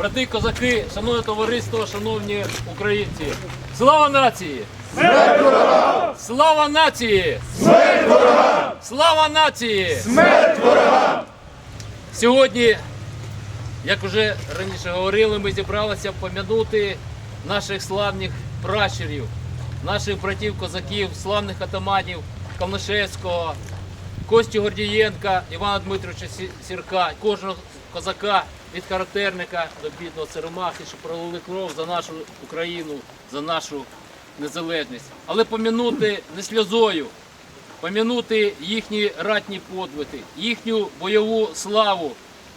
брати козаки, шановне товариство, шановні українці. Слава нації! Смерть ворогам! Слава нації! Смерть ворогам! Слава нації! Смерть ворогам! Сьогодні, як вже раніше говорили, ми зібралися пом'янути наших славних пращурів, наших братів козаків, славних атаманів Калнишевського, Костю Гордієнка, Івана Дмитровича Сірка, кожного козака від характерника до бідного Церемахи, що пролили кров за нашу Україну, за нашу незалежність. Але пом'янути не сльозою, пом'янути їхні ратні подвиги, їхню бойову славу,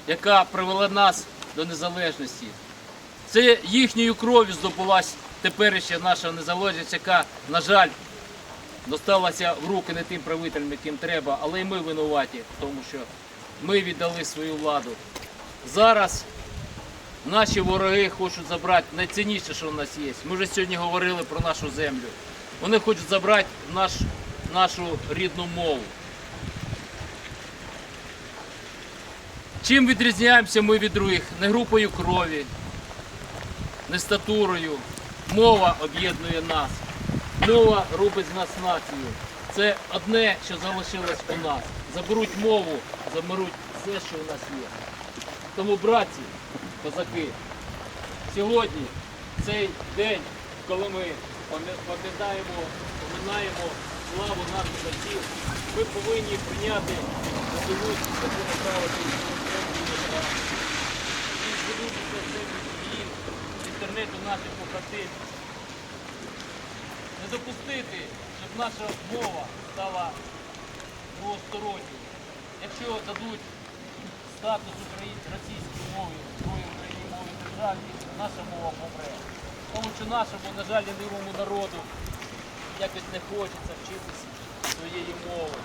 яка привела нас до незалежності. Це їхньою кров'ю здобулась теперішня наша незалежність, яка, на жаль, досталася в руки не тим правителям, яким треба, але й ми винуваті, тому що ми віддали свою владу. Зараз наші вороги хочуть забрати найцінніше, що в нас є. Ми вже сьогодні говорили про нашу землю. Вони хочуть забрати наш, нашу рідну мову. Чим відрізняємося ми від других? Не групою крові, не статурою. Мова об'єднує нас. Мова робить з нас націю. Це одне, що залишилось у нас. Заберуть мову, заберуть все, що у нас є. Тому, братці, козаки, сьогодні, цей день, коли ми пам'ятаємо, пам'ятаємо славу наших батьків, ми повинні прийняти резолюцію законоправити і звернутися з цим діїв з інтернету наших побратимів. Допустити, щоб наша мова стала двосторонньою. Якщо дадуть статус російської мови, другої української мови державі, наша мова помре. Тому що нашому, на жаль, лінивому народу якось не хочеться вчитися своєї мови.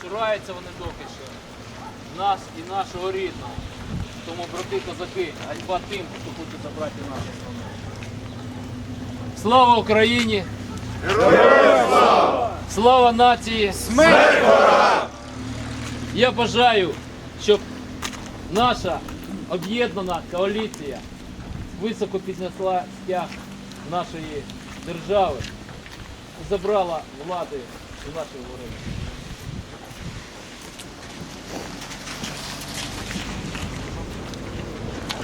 Цураються вони доки що нас і нашого рідного. Тому, брати козаки, ганьба тим, хто хоче забрати нашу. Слава Україні! Слава нації! Смерть ворогам! Я бажаю, щоб наша об'єднана коаліція високо піднесла стяг нашої держави і забрала влади у наших ворогів.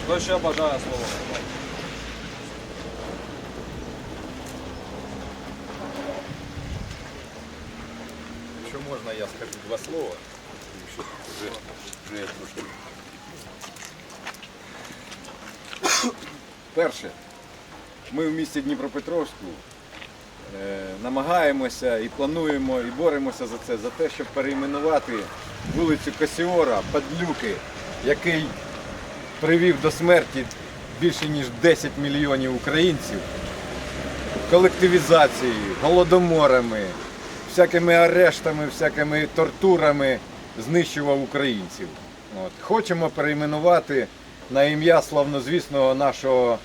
Хто ще бажає слово? Якщо можна, я скажу два слова. Перше, ми в місті Дніпропетровську е, намагаємося і плануємо, і боремося за це, за те, щоб перейменувати вулицю Касіора, Падлюки, який привів до смерті більше ніж 10 мільйонів українців колективізацією, голодоморами, всякими арештами, всякими тортурами знищував українців. От. Хочемо перейменувати на ім'я славнозвісного нашого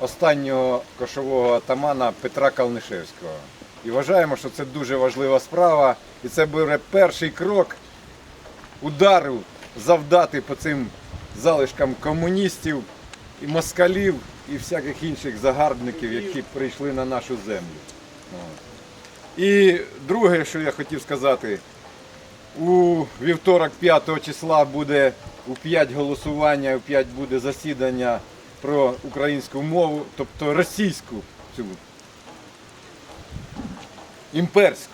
останнього кошового атамана Петра Калнишевського. І вважаємо, що це дуже важлива справа, і це буде перший крок удару завдати по цим залишкам комуністів і москалів і всяких інших загарбників, які прийшли на нашу землю. І друге, що я хотів сказати, у вівторок 5 числа буде у 5 голосування, у 5 буде засідання про українську мову, тобто російську цю імперську.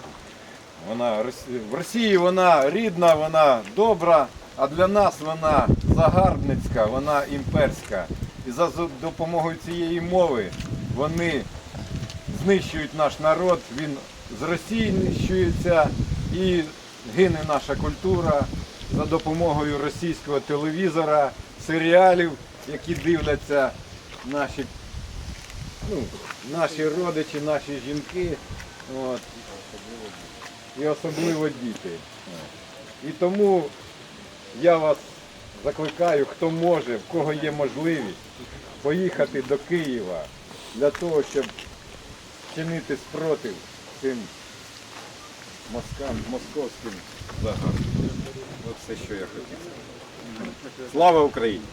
Вона в Росії вона рідна, вона добра, а для нас вона загарбницька, вона імперська. І за допомогою цієї мови вони знищують наш народ, він зросійщується і гине наша культура за допомогою російського телевізора, серіалів, які дивляться наші, ну, наші родичі, наші жінки. От і особливо діти. І тому я вас закликаю, хто може, в кого є можливість, поїхати до Києва для того, щоб чинити спротив цим москам, московським загадкам. От все, що я хотів. Слава Україні!